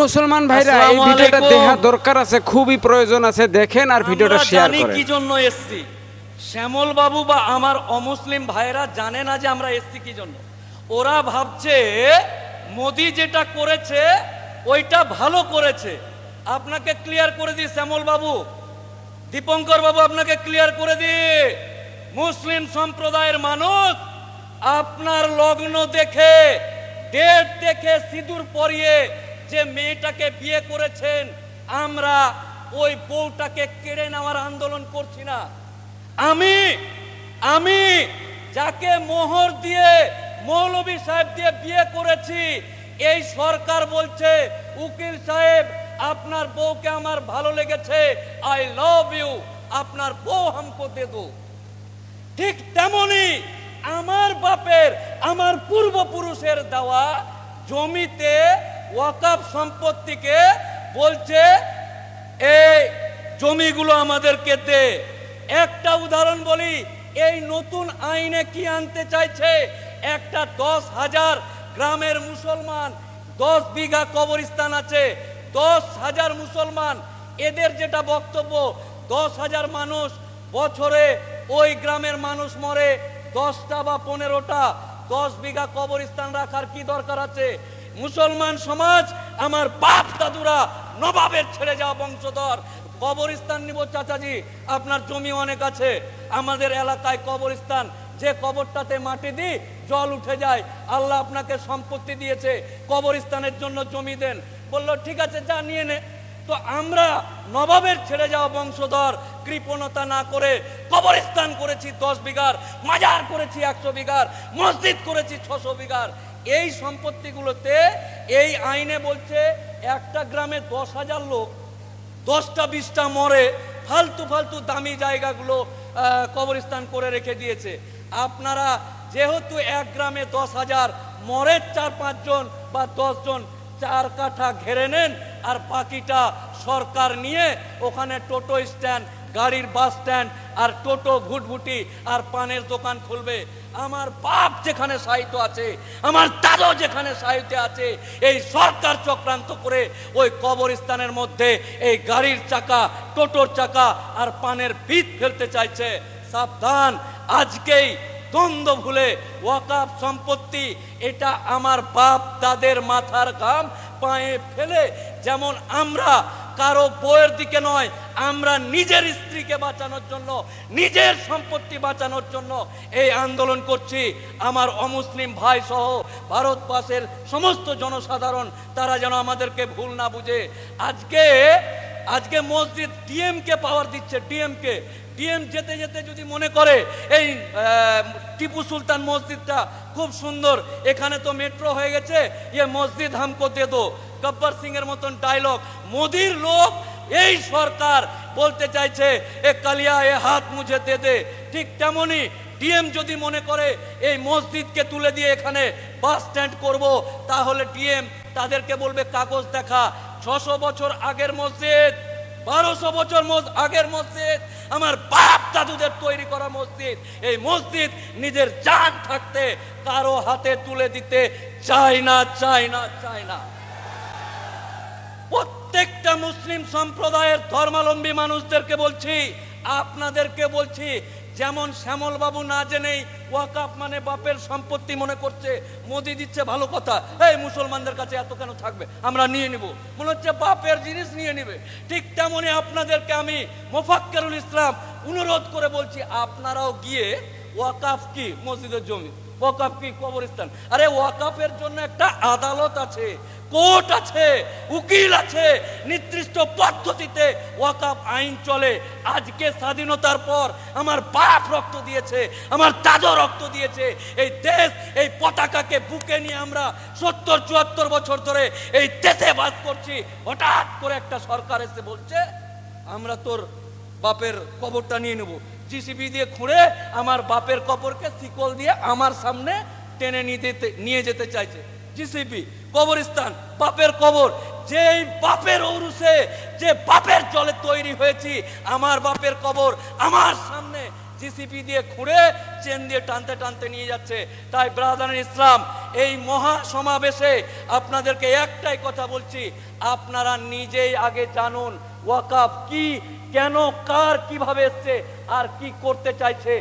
মুসলমান ভাইরা এই ভিডিওটা দেখা দরকার আছে খুবই প্রয়োজন আছে। দেখেন আর ভিডিওটা শেয়ার করেন। কি জন্য এসছি। শ্যামল বাবু বা আমার অমুসলিম ভাইরা জানে না যে আমরা এসছি কি জন্য ওরা ভাবছে মোদি যেটা করেছে ওইটা ভালো করেছে। আপনাকে ক্লিয়ার করে দিই শ্যামল বাবু। দীপঙ্কর বাবু আপনাকে ক্লিয়ার করে দিই। মুসলিম সম্প্রদায়ের মানুষ আপনার লগ্ন দেখে ডেট দেখে সিঁদুর পরিয়ে যে মেয়েটাকে বিয়ে করেছেন, আমরা ওই বউটাকে কেড়ে নেওয়ার আন্দোলন করছি না। আমি আমি যাকে মোহর দিয়ে মৌলবী সাহেব দিয়ে বিয়ে করেছি, এই সরকার বলছে, উকিল সাহেব, আপনার বউকে আমার ভালো লেগেছে আই লাভ ইউ আপনার বউ হামকো দে দো। ঠিক তেমনি আমার বাপের, আমার পূর্বপুরুষের দেওয়া জমিতে ওয়াকাফ সম্পত্তিকে বলছে এই জমিগুলো আমাদেরকে দে। একটা উদাহরণ বলি, এই নতুন আইনে কি আনতে চাইছে? একটা দশ হাজার গ্রামের মুসলমান, দশ বিঘা কবরস্থান আছে, দশ হাজার মুসলমান, এদের যেটা বক্তব্য, দশ হাজার মানুষ বছরে ওই গ্রামের মানুষ মরে দশটা বা পনেরোটা দশ বিঘা কবরস্থান রাখার কি দরকার আছে? মুসলমান সমাজ, আমার বাপ দাদুরা নবাবের ছেড়ে যাওয়া বংশধর। কবরস্থান নিব চাচাজি, আপনার জমি অনেক আছে। আমাদের এলাকায় কবরস্থান, যে কবরটাতে মাটি দিই, জল উঠে যায়। আল্লাহ আপনাকে সম্পত্তি দিয়েছে, কবরস্থানের জন্য জমি দেন। বলল, ঠিক আছে, যা, নিয়ে নে। তো আমরা নবাবের ছেড়ে যাওয়া বংশধর, কৃপণতা না করে কবরস্থান করেছি দশ বিঘার, মাজার করেছি একশো বিঘার, মসজিদ করেছি ছশো বিঘার। এই সম্পত্তিগুলোতে এই আইনে বলছে একটা গ্রামে দশ হাজার লোক, দশটা বিশটা মরে ফালতু ফালতু দামি জায়গাগুলো কবরস্থান করে রেখে দিয়েছে। আপনারা যেহেতু এক গ্রামে দশ হাজার, মরে চার পাঁচজন বা দশজন চার কাঠা ঘেরে নেন আর বাকিটা সরকার নিয়ে ওখানে টোটো স্ট্যান্ড, গাড়ির বাস স্ট্যান্ড আর টোটো ভুটভুটি আর পানের দোকান খুলবে আমার বাপ যেখানে সাহিত্য আছে, আমার দাদা যেখানে সাহিত্য আছে, এই সরকার চক্রান্ত করে ওই কবরস্থানের মধ্যে এই গাড়ির চাকা, টোটোর চাকা আর পানের ভিত ফেলতে চাইছে। সাবধান, আজকেই দ্বন্দ্ব ভুলে ওয়াকাফ সম্পত্তি, এটা আমার বাপ দাদের মাথার ঘাম পায়ে ফেলে, যেমন আমরা কারও বইয়ের দিকে নয়, আমরা নিজের স্ত্রীকে বাঁচানোর জন্য, নিজের সম্পত্তি বাঁচানোর জন্য এই আন্দোলন করছি। আমার অমুসলিম ভাই সহ ভারতবাসের সমস্ত জনসাধারণ, তারা যেন আমাদেরকে ভুল না বুঝে। আজকে আজকে মসজিদ ডিএমকে পাওয়ার দিচ্ছে, ডিএমকে। ডিএম যেতে যেতে যদি মনে করে, এই টিপু সুলতান মসজিদটা খুব সুন্দর, এখানে তো মেট্রো হয়ে গেছে ইয়ে মসজিদ হামকো দে দো। গব্বর সিং এর মতন ডায়লগ মোদির লোক এই সরকার বলতে চাইছে, এ কালিয়া, এ হাত মুঝে দে দে। ঠিক তেমনি ডিএম যদি মনে করে, এই মসজিদকে তুলে দিয়ে এখানে বাস স্ট্যান্ড করব, তাহলে ডিএম তাদেরকে বলবে, কাগজ দেখা, ছশো বছর আগের মসজিদ, বারোশো বছর আগের মসজিদ, আমার বাপ দাদুদের তৈরি করা মসজিদ। এই মসজিদ নিজের জান থাকতে কারও হাতে তুলে দিতে চায় না চায় না চায় না। প্রত্যেকটা মুসলিম সম্প্রদায়ের ধর্মাবলম্বী মানুষদেরকে বলছি, আপনাদেরকে বলছি, যেমন শ্যামল বাবু না জেনেই ওয়াকাপ মানে বাপের সম্পত্তি মনে করছে, মোদি দিচ্ছে ভালো কথা, এই মুসলমানদের কাছে এত কেন থাকবে? আমরা নিয়ে নিব। মনে হচ্ছে বাপের জিনিস নিয়ে নিবে। ঠিক তেমনই আপনাদেরকে আমি মোফাক্কেরুল ইসলাম অনুরোধ করে বলছি, আপনারাও গিয়ে ওয়াকাফ কি? মসজিদের জমি। ওয়াকাফ কি কবরস্থান? আরে ওয়াকাফের জন্য একটা আদালত আছে, কোর্ট আছে, উকিল আছে। নির্দিষ্ট পদ্ধতিতে ওয়াকাফ আইন চলে। আজকে স্বাধীনতার পর আমার বাপ রক্ত দিয়েছে, আমার দাদা রক্ত দিয়েছে। এই দেশ, এই পতাকাকে বুকে নিয়ে আমরা সত্তর, চুয়াত্তর বছর ধরে এই দেশে বাস করছি। হঠাৎ করে একটা সরকার এসে বলছে, আমরা তোর বাপের কবরটা নিয়ে নেব। জিসিবি দিয়ে খুঁড়ে আমার বাপের কবরকে শিকল দিয়ে আমার সামনে টেনে নিতে নিয়ে যেতে চাইছে। জিসিপি কবরস্থান, বাপের কবর। যেই বাপের ঔরুসে যে বাপের জলে তৈরি হয়েছি, আমার বাপের কবর আমার সামনে জিসিপি দিয়ে খুঁড়ে চেন দিয়ে টানতে টানতে নিয়ে যাচ্ছে। তাই ব্রাদার ইসলাম এই মহা সমাবেশে আপনাদেরকে একটাই কথা বলছি, আপনারা নিজেই আগে জানুন ওয়াকাফ কি, কেন, কার কীভাবে এসছে, আর কি করতে চাইছে